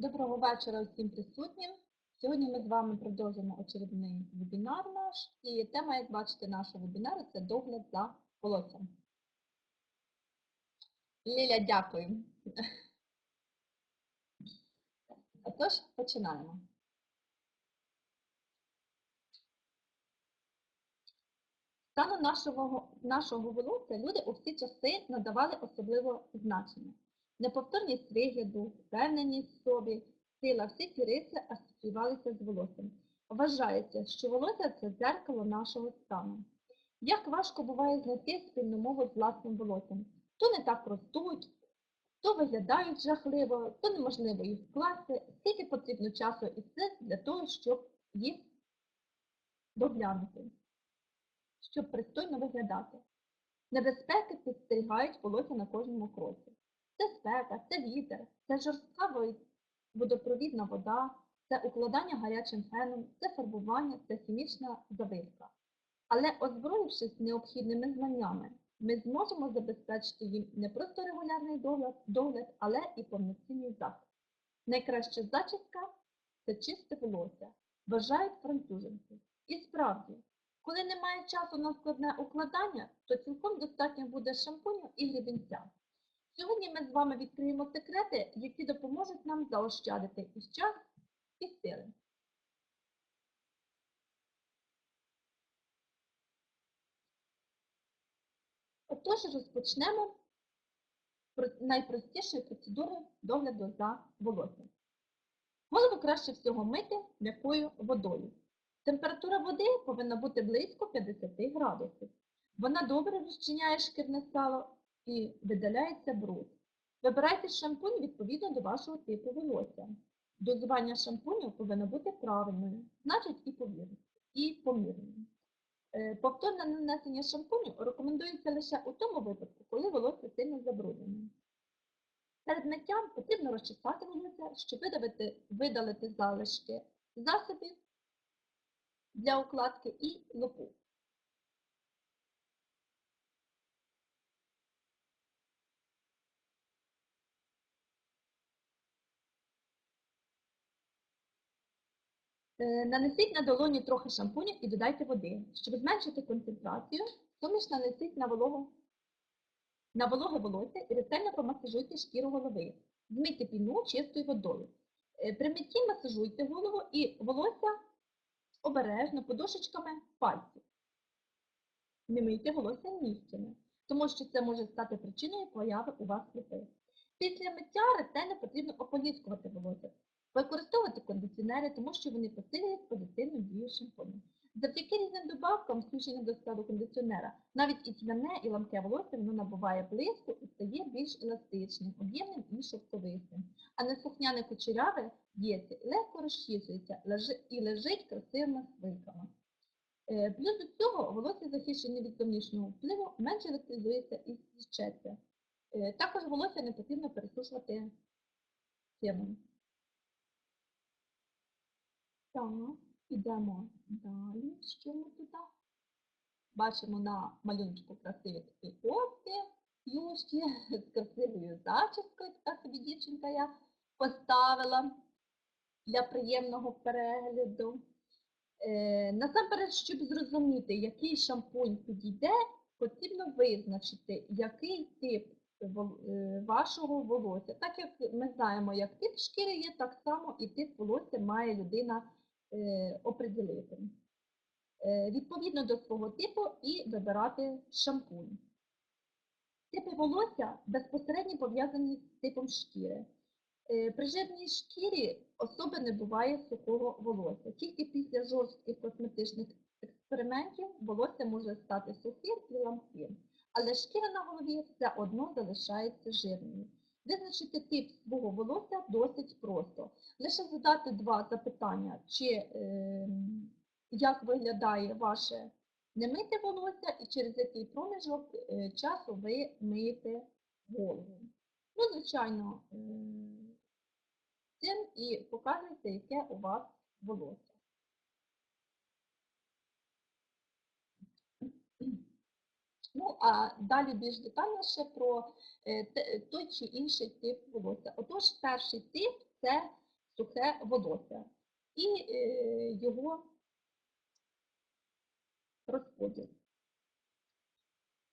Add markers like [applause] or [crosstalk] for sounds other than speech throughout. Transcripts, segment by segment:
Доброго вечора усім присутнім. Сьогодні ми з вами продовжимо очередний вебінар наш. І тема, як бачите, нашого вебінару це догляд за волоссям. Ліля, дякую. Отож, починаємо. Стану нашого, нашого волосся люди у всі часи надавали особливо значення. Неповторність вигляду, впевненість в собі, сила, всі ці риси асоціювалися з волоссям. Вважається, що волосся це дзеркало нашого стану. Як важко буває знайти спільну мову з власним волоссям. То не так ростуть, то виглядають жахливо, то неможливо їх вкласти, скільки потрібно часу і сил для того, щоб їх доглянути, щоб пристойно виглядати. Небезпеки підстерігають волосся на кожному кроці. Це спека, це вітер, це жорстка водопровідна вода, це укладання гарячим феном, це фарбування, це хімічна завивка. Але озброївшись необхідними знаннями, ми зможемо забезпечити їм не просто регулярний догляд, догляд але і повноцінний захист. Найкраща зачіска це чисте волосся, вважають француженці. І справді, коли немає часу на складне укладання, то цілком достатньо буде шампуню і гребінця. Сьогодні ми з вами відкриємо секрети, які допоможуть нам заощадити і час, і сили. Отож, розпочнемо про- найпростішої процедури догляду за волоссям. Голову краще всього мити м'якою водою. Температура води повинна бути близько 50 градусів. Вона добре розчиняє шкірне сало і видаляється бруд. Вибирайте шампунь відповідно до вашого типу волосся. Дозування шампуню повинно бути правильною, значить і повірною, і помірною. Е, Повторне нанесення шампуню рекомендується лише у тому випадку, коли волосся сильно забруднене. Перед миттям потрібно розчесати волосся, щоб видавити, видалити залишки засобів для укладки і лопу. Нанесіть на долоні трохи шампуню і додайте води. Щоб зменшити концентрацію, суміш нанесіть на вологу на вологе волосся і ретельно помасажуйте шкіру голови. Змийте піну чистою водою. Е, При митті масажуйте голову і волосся обережно подушечками пальців. Не мийте волосся нігтями, тому що це може стати причиною появи у вас липи. Після миття ретельно потрібно ополіскувати волосся. Використовувати кондиціонери, тому що вони посилюють позитивну дію шампуню. Завдяки різним добавкам, включеним до складу кондиціонера, навіть і тьмяне, і ламке волосся воно набуває блиску і стає більш еластичним, об'ємним і шовковистим. А неслухняне кучеряве діється легко розчісується і лежить красивими свинками. Е, Плюс до цього волосся захищене від зовнішнього впливу, менше електризується і зчеться. Е, Також волосся не потрібно пересушувати силом. Так, ідемо далі. Що ми тут? Бачимо на малюночку красиві такі кофти, юшки з красивою зачіскою. Така собі дівчинка я поставила для приємного перегляду. Е, насамперед, щоб зрозуміти, який шампунь підійде, потрібно визначити, який тип е, вашого волосся. Так як ми знаємо, як тип шкіри є, так само і тип волосся має людина е, оприділити. Е, відповідно до свого типу і вибирати шампунь. Типи волосся безпосередньо пов'язані з типом шкіри. Е, При жирній шкірі особи не буває сухого волосся. Тільки після жорстких косметичних експериментів волосся може стати сухим і ламким. Але шкіра на голові все одно залишається жирною. Визначити тип свого волосся досить просто. Лише задати два запитання, чи е, як виглядає ваше немите волосся і через який проміжок е, часу ви миєте голову. Ну, звичайно, е, цим і показується, яке у вас волосся. Ну, а далі більш детальніше про е, той чи інший тип волосся. Отож, перший тип це сухе волосся і е, його розподіл.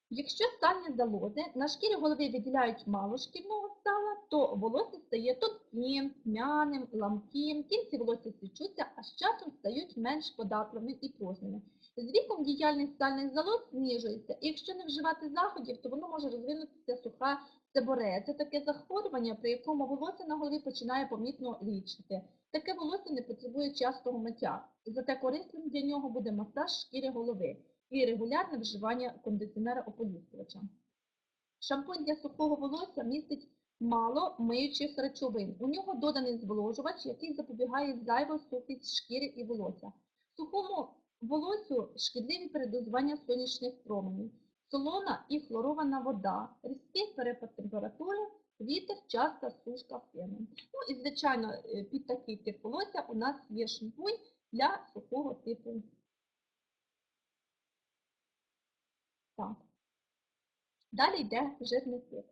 Якщо сальні залози на шкірі голови виділяють мало шкірного сала, то волосся стає тонким, тьмяним, ламким, кінці волосся січуться, а з часом стають менш податливими і пружними. З віком діяльність сальних залоз знижується, і якщо не вживати заходів, то воно може розвинутися суха себорея. Це таке захворювання, при якому волосся на голові починає помітно річити. Таке волосся не потребує частого миття, зате корисним для нього буде масаж шкіри голови і регулярне вживання кондиціонера ополіскувача. Шампунь для сухого волосся містить мало миючих речовин. У нього доданий зволожувач, який запобігає зайву сухість шкіри і волосся. Сухому волоссю шкідливі передозування сонячних променів, солона і хлорована вода, різкий перепад температури, вітер, часта сушка феном. Ну і, звичайно, е, під такий тип волосся у нас є шампунь для сухого типу Так. Далі йде жирний тип.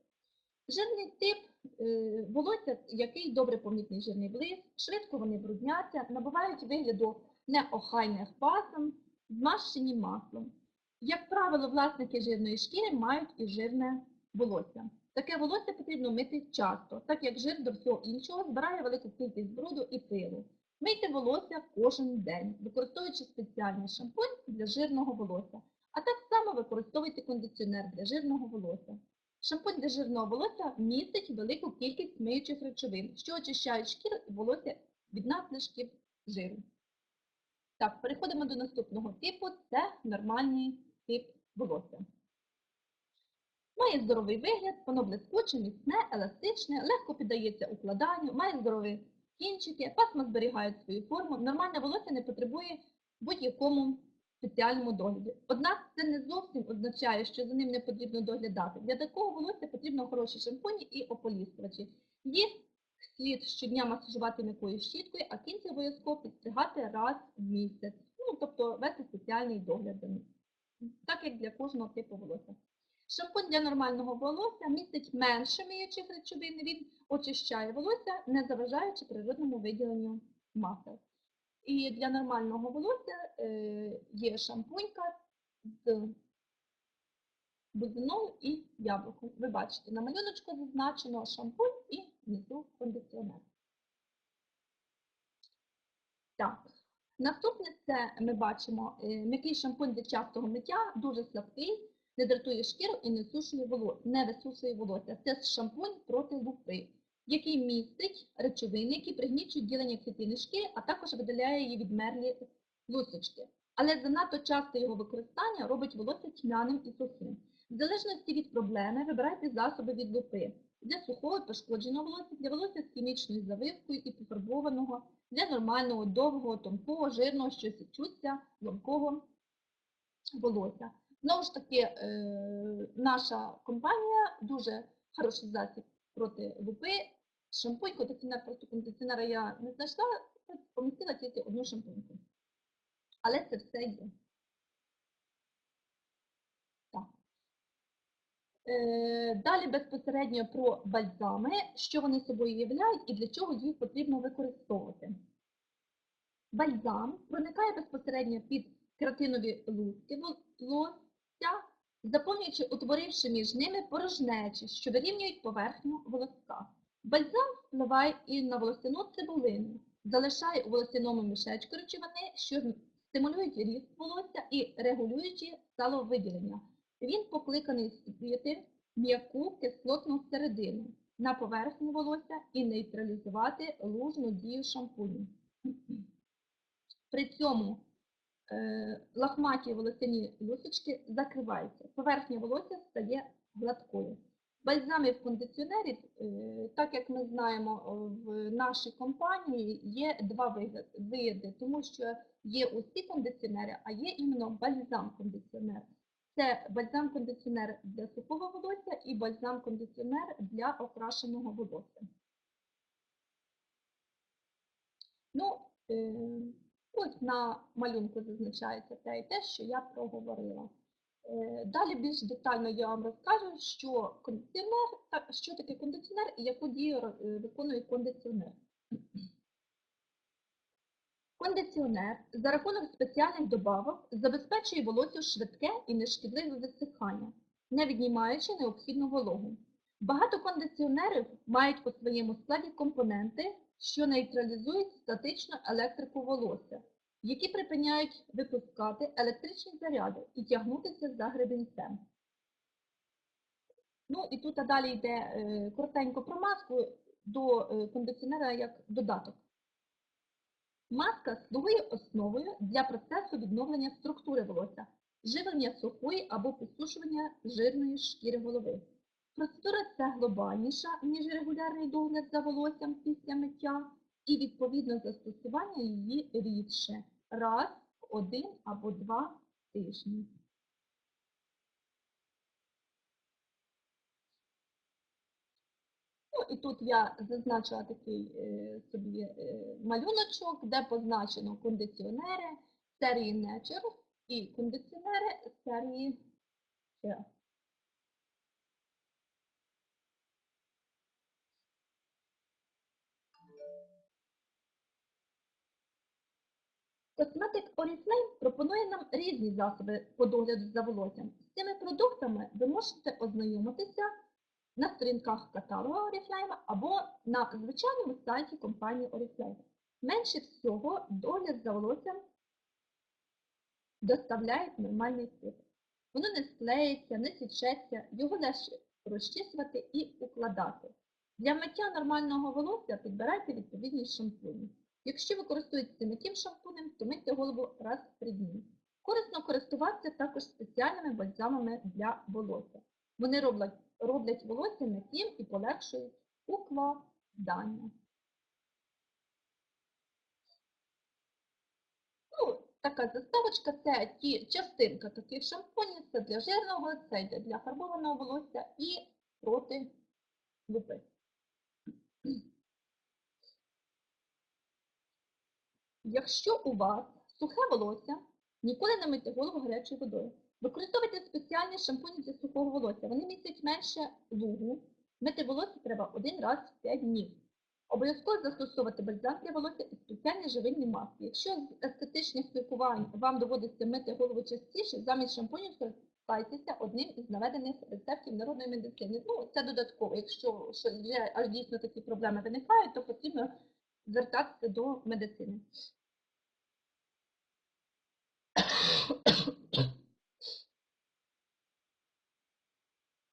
Жирний тип е, волосся, який добре помітний жирний блиск, швидко вони брудняться, набувають вигляду неохайних пасом, змащені маслом. Як правило, власники жирної шкіри мають і жирне волосся. Таке волосся потрібно мити часто, так як жир до всього іншого збирає велику кількість бруду і пилу. Мийте волосся кожен день, використовуючи спеціальний шампунь для жирного волосся. А так само використовуйте кондиціонер для жирного волосся. Шампунь для жирного волосся містить велику кількість миючих речовин, що очищають шкіру і волосся від надлишків жиру. Так, переходимо до наступного типу. Це нормальний тип волосся. Має здоровий вигляд, воно блискуче, міцне, еластичне, легко піддається укладанню, має здорові кінчики, пасма зберігають свою форму. Нормальне волосся не потребує будь-якому спеціальному догляді. Однак це не зовсім означає, що за ним не потрібно доглядати. Для такого волосся потрібно хороші шампуні і ополіскувачі. Їх слід щодня масажувати м'якою щіткою, а кінці обов'язково підстригати раз в місяць. Ну, тобто вести спеціальний догляд за ним. Так як для кожного типу волосся. Шампунь для нормального волосся містить менше миючих речовин, він очищає волосся, не заважаючи природному виділенню масел. І для нормального волосся е, є шампунька з бузиною і яблуком. Ви бачите, на малюночку зазначено шампунь і внизу кондиціонер. Так, наступне це ми бачимо е, м'який шампунь для частого миття, дуже слабкий, не дратує шкіру і не висушує волосся. Це шампунь проти лупи який містить речовини, які пригнічують ділення клітини шкіри, а також видаляє її відмерлі лусочки. Але занадто часто його використання робить волосся тьмяним і сухим. В залежності від проблеми вибирайте засоби від лупи. Для сухого пошкодженого волосся, для волосся з хімічною завивкою і пофарбованого, для нормального, довгого, тонкого, жирного, що січуться, ломкого волосся. Знову ж таки, е, наша компанія дуже хороший засіб проти лупи. Шампунь, кондиціонер проти кондиціонера я не знайшла, помістила тільки одну шампуньку. Але це все є. Так. Е, Далі безпосередньо про бальзами, що вони собою являють і для чого їх потрібно використовувати. Бальзам проникає безпосередньо під кератинові лустки волосся, заповнюючи, утворивши між ними порожнечі, що вирівнюють поверхню волоска. Бальзам впливає і на волосяну цибулину, залишає у волосяному мішечку речовини, що стимулюють ріст волосся і регулюючи сталовиділення. Він покликаний створити м'яку кислотну середину на поверхні волосся і нейтралізувати лужну дію шампуню. При цьому Е, лахматі волосяні люсочки закриваються. Поверхня волосся стає гладкою. Бальзами в кондиціонері, е, так як ми знаємо, в нашій компанії є два види, тому що є усі кондиціонери, а є іменно бальзам-кондиціонер. Це бальзам-кондиціонер для сухого волосся і бальзам-кондиціонер для окрашеного волосся. Ну, е, Ось на малюнку зазначається те і те, що я проговорила. Е, далі більш детально я вам розкажу, що кондиціонер, що таке кондиціонер і яку дію е, виконує кондиціонер. Кондиціонер за рахунок спеціальних добавок забезпечує волоссю швидке і нешкідливе висихання, не віднімаючи необхідну вологу. Багато кондиціонерів мають у своєму складі компоненти, що нейтралізують статичну електрику волосся, які припиняють випускати електричні заряди і тягнутися за гребінцем. Ну і тут далі йде е, коротенько про маску до е, кондиціонера як додаток. Маска слугує основою для процесу відновлення структури волосся, живлення сухої або підсушування жирної шкіри голови. Процедура ця глобальніша, ніж регулярний догляд за волоссям після миття, і відповідно застосування її рідше раз один або два тижні. Ну і тут я зазначила такий е, собі е, малюночок, де позначено кондиціонери серії Nature і кондиціонери серії Care. Косметик Oriflame пропонує нам різні засоби по догляду за волоссям. З цими продуктами ви можете ознайомитися на сторінках каталогу Oriflame або на звичайному сайті компанії Oriflame. Менше всього догляд за волоссям доставляє нормальний тип. Воно не склеїться, не січеться, його легше розчісувати і укладати. Для миття нормального волосся підбирайте відповідні шампуні. Якщо ви користуєтеся миттєвим шампунем, то мийте голову раз в три дні. Корисно користуватися також спеціальними бальзамами для волосся. Вони роблять, роблять волосся м'яким і полегшують укладання. Ну, така заставочка це ті частинка таких шампунів, це для жирного, це йде для фарбованого волосся і проти лупи. Якщо у вас сухе волосся, ніколи не мийте голову гарячою водою. Використовуйте спеціальні шампуні для сухого волосся. Вони містять менше лугу. Мити волосся треба один раз в 5 днів. Обов'язково застосовувати бальзам для волосся і спеціальні живильні маски. Якщо з естетичних спілкувань вам доводиться мити голову частіше, замість шампунів скористайтеся одним із наведених рецептів народної медицини. Ну, це додатково. Якщо вже аж дійсно такі проблеми виникають, то потрібно звертатися до медицини.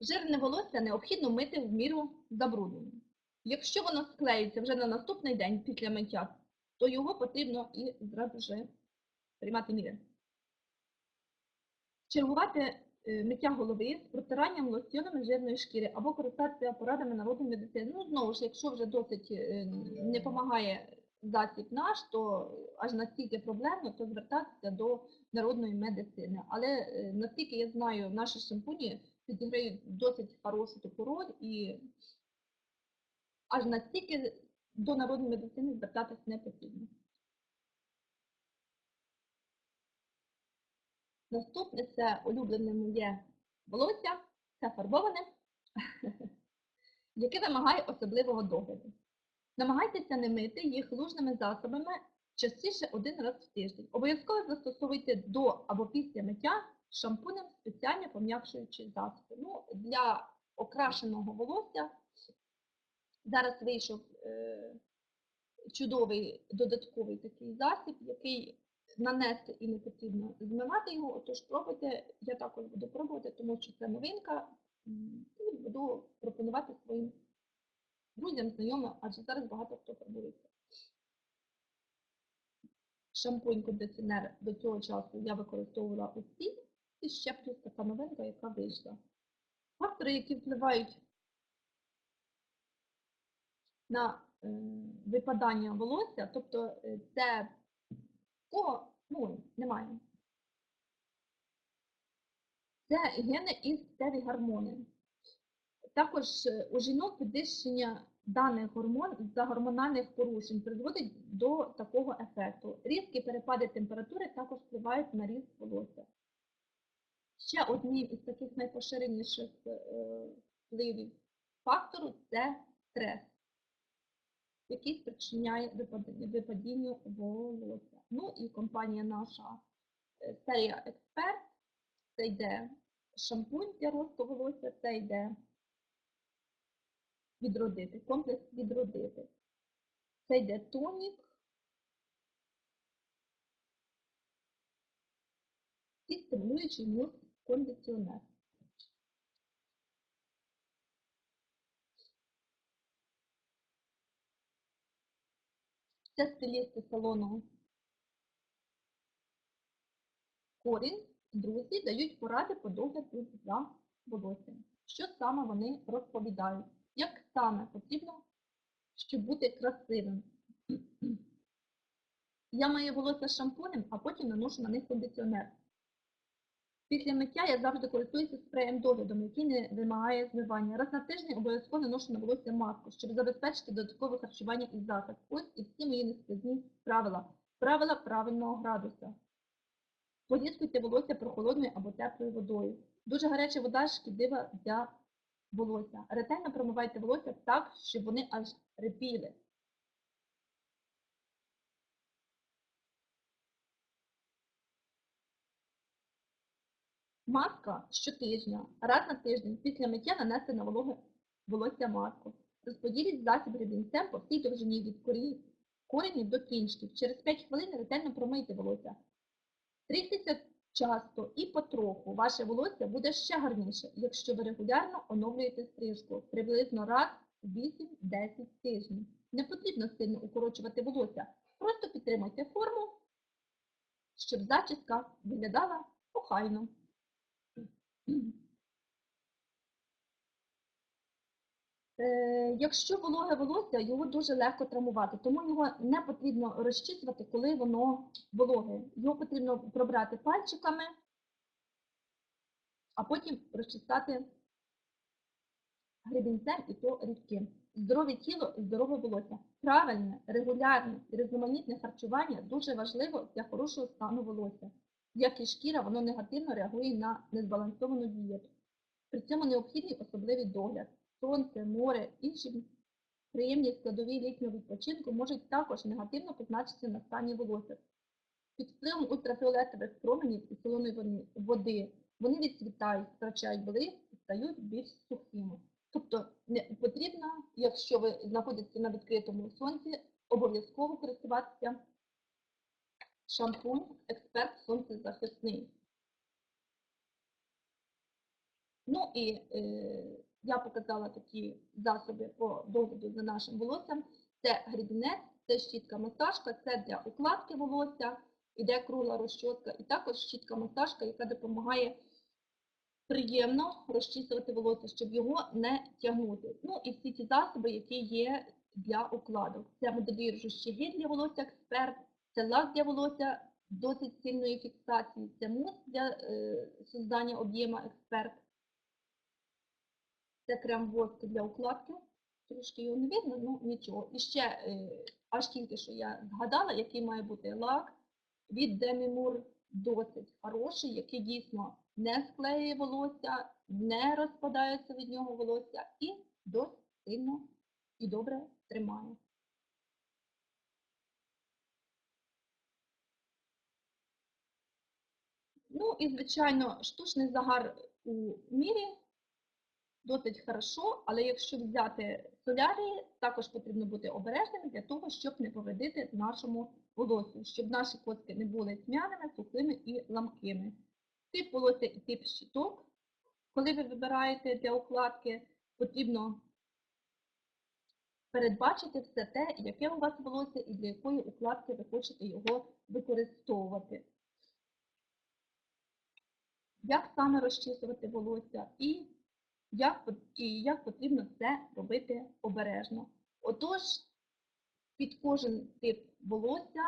Жирне волосся необхідно мити в міру забрудненим. Якщо воно склеїться вже на наступний день після миття, то його потрібно і зразу вже приймати міри. Чергувати миття голови з протиранням лосьйонами жирної шкіри або користатися порадами народної медицини. Ну, знову ж, якщо вже досить е, не допомагає засіб наш, то аж настільки проблемно, то звертатися до народної медицини. Але е, наскільки я знаю, наші шампуні відіграють досить хорошу таку роль і аж настільки до народної медицини звертатись не потрібно. Наступне це улюблене моє волосся, це фарбоване, [laughs] яке вимагає особливого догляду. Намагайтеся не мити їх лужними засобами частіше один раз в тиждень. Обов'язково застосовуйте до або після миття шампунем спеціально пом'якшуючі засоби. Ну, Для окрашеного волосся зараз вийшов е, чудовий додатковий такий засіб, який нанести і не потрібно змивати його, отож пробуйте, я також буду пробувати, тому що це новинка, і буду пропонувати своїм друзям, знайомим, адже зараз багато хто фарбується. Шампунь кондиціонер до цього часу я використовувала усі, і ще плюс така новинка, яка вийшла. Фактори, які впливають на е, випадання волосся, тобто е, це кого ну, немає. Це гени і стеві гормони. Також е, у жінок підвищення даних гормон за гормональних порушень призводить до такого ефекту. Різкі перепади температури також впливають на ріст волосся. Ще одним із таких найпоширеніших е, впливів фактору це стрес. який спричиняє випад- випадінню волосся. Ну і компанія наша серія Експерт. Це йде шампунь для росту волосся, це йде відродити, комплекс відродити. Це йде тонік. І стимулюючий мозк кондиціонер. Це стилісти салону Корінь. Друзі дають поради по догляду за волоссям. Що саме вони розповідають? Як саме потрібно, щоб бути красивим? Я маю волосся шампунем, а потім наношу на них кондиціонер. Після миття я завжди користуюся спреєм доглядом, який не вимагає змивання. Раз на тиждень обов'язково наношу на волосся маску, щоб забезпечити додаткове харчування і захист. Ось і всі мої нескладні правила. Правила правильного градуса. Поліскуйте волосся прохолодною або теплою водою. Дуже гаряча вода шкідлива для волосся. Ретельно промивайте волосся так, щоб вони аж репіли. Маска щотижня, раз на тиждень після миття нанести на вологе волосся маску. Розподіліть засіб гребінцем по всій довжині від корі- коренів до кінчиків. Через 5 хвилин ретельно промийте волосся. Стригтеся часто і потроху. Ваше волосся буде ще гарніше, якщо ви регулярно оновлюєте стрижку, приблизно раз у 8-10 тижнів. Не потрібно сильно укорочувати волосся. Просто підтримуйте форму, щоб зачіска виглядала охайно. Е, Якщо вологе волосся, його дуже легко травмувати, тому його не потрібно розчісувати, коли воно вологе. Його потрібно пробрати пальчиками, а потім розчесати гребінцем і то рідким. Здорове тіло і здорове волосся. Правильне, регулярне і різноманітне харчування дуже важливо для хорошого стану волосся. Як і шкіра, воно негативно реагує на незбалансовану дієту. При цьому необхідний особливий догляд. Сонце, море, інші приємні складові літнього відпочинку можуть також негативно позначитися на стані волосся. Під впливом ультрафіолетових променів і солоної води вони відцвітають, втрачають блиск і стають більш сухими. Тобто не потрібно, якщо ви знаходитеся на відкритому сонці, обов'язково користуватися шампунь експерт сонцезахисний. Ну і е, я показала такі засоби по догляду за нашим волоссям. Це грібінець, це щітка масажка, це для укладки волосся, іде кругла розчоска, і також щітка масажка, яка допомагає приємно розчісувати волосся, щоб його не тягнути. Ну і всі ті засоби, які є для укладок. Це моделіруючий гель для волосся експерт, це лак для волосся досить сильної фіксації, це мус для е, создання об'єму експерт. Це крем воск для укладки. Трошки його не видно, ну нічого. І ще е, аж тільки що я згадала, який має бути лак від Moore, досить хороший, який дійсно не склеює волосся, не розпадається від нього волосся і досить сильно і добре тримає. Ну і, звичайно, штучний загар у мірі досить хорошо, але якщо взяти солярії, також потрібно бути обережними для того, щоб не повредити нашому волосю, щоб наші коски не були тьмяними, сухими і ламкими. Тип волосся і тип щиток. Коли ви вибираєте для укладки, потрібно передбачити все те, яке у вас волосся і для якої укладки ви хочете його використовувати. Як саме розчісувати волосся і як, і як потрібно це робити обережно. Отож, під кожен тип волосся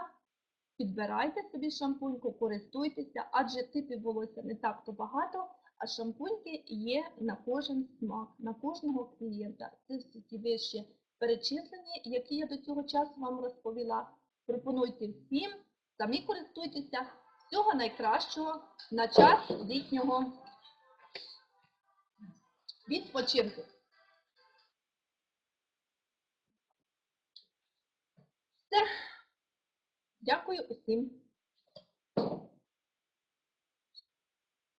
підбирайте собі шампуньку, користуйтеся, адже типів волосся не так то багато, а шампуньки є на кожен смак, на кожного клієнта. Це всі ті вищі перечислені, які я до цього часу вам розповіла. Пропонуйте всім, самі користуйтеся. Всього найкращого на час літнього відпочинку. Все. Дякую усім.